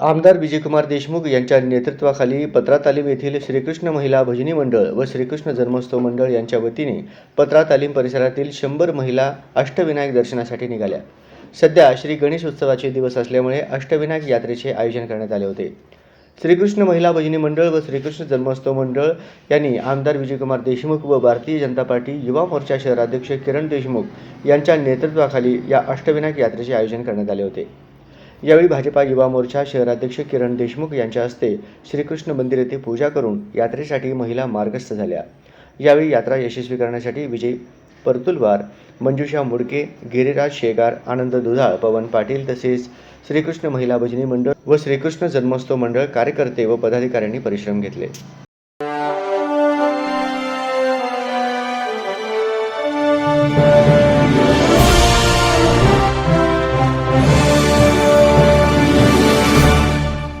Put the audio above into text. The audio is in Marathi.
आमदार विजयकुमार देशमुख यांच्या नेतृत्वाखाली पत्रा तालीम येथील श्रीकृष्ण महिला भजनी मंडळ व श्रीकृष्ण जन्मोत्सव मंडळ यांच्या वतीने पत्रा तालीम परिसरातील शंभर महिला अष्टविनायक दर्शनासाठी निघाल्या. सध्या श्री गणेश उत्सवाचे दिवस असल्यामुळे अष्टविनायक यात्रेचे आयोजन करण्यात आले होते. श्रीकृष्ण महिला भजनी मंडळ व श्रीकृष्ण जन्मोत्सव मंडळ यांनी आमदार विजयकुमार देशमुख व भारतीय जनता पार्टी युवा मोर्चा शहराध्यक्ष किरण देशमुख यांच्या नेतृत्वाखाली या अष्टविनायक यात्रेचे आयोजन करण्यात आले होते. यावेळी भाजपा युवा मोर्चा शहराध्यक्ष किरण देशमुख यांच्या हस्ते श्रीकृष्ण मंदिर येथे पूजा करून यात्रेसाठी महिला मार्गस्थ झाल्या. यावेळी यात्रा यशस्वी करण्यासाठी विजय परतुलवार मंजुषा मुडके गिरीराज शेगार आनंद दुधाळ पवन पाटील तसेच श्रीकृष्ण महिला भजनी मंडळ व श्रीकृष्ण जन्मोत्सव मंडळ कार्यकर्ते व पदाधिकाऱ्यांनी परिश्रम घेतले.